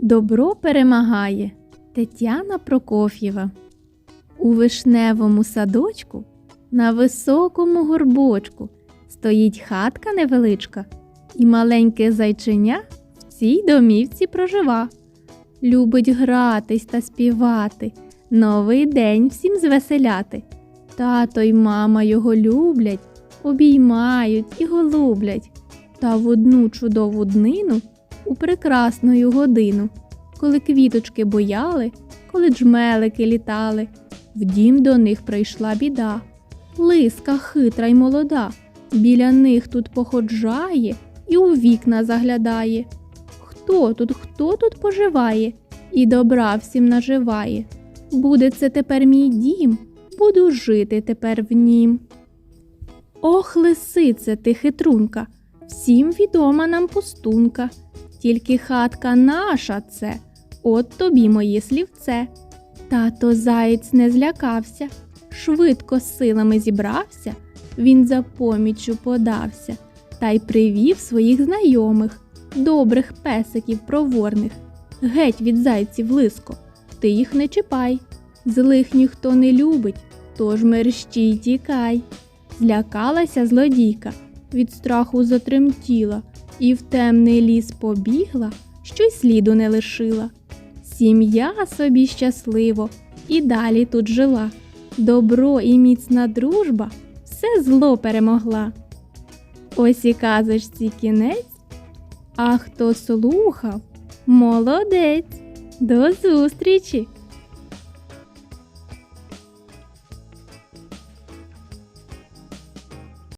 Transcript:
Добро перемагає Тетяна Прокоф'єва. У вишневому садочку на високому горбочку стоїть хатка невеличка, і маленьке зайченя в цій домівці прожива. Любить гратись та співати, новий день всім звеселяти. Тато й мама його люблять, обіймають і голублять. Та в одну чудову днину, у прекрасну годину, коли квіточки бояли, коли джмелики літали, в дім до них прийшла біда. Лиска хитра й молода, біля них тут походжає і у вікна заглядає. Хто тут, хто тут поживає і добра всім наживає? Буде це тепер мій дім, буду жити тепер в нім. Ох, лисице ти хитрунка, всім відома нам пустунка, тільки хатка наша це, от тобі моє слівце. Тато заєць не злякався, швидко силами зібрався, він за поміччю подався та й привів своїх знайомих, добрих песиків проворних. Геть від зайців лиско, ти їх не чіпай, злих ніхто не любить, тож мерщій тікай. Злякалася злодійка, від страху затремтіла, і в темний ліс побігла, що й сліду не лишила. Сім'я собі щасливо і далі тут жила. Добро і міцна дружба все зло перемогла. Ось і казочці кінець. А хто слухав, молодець. До зустрічі!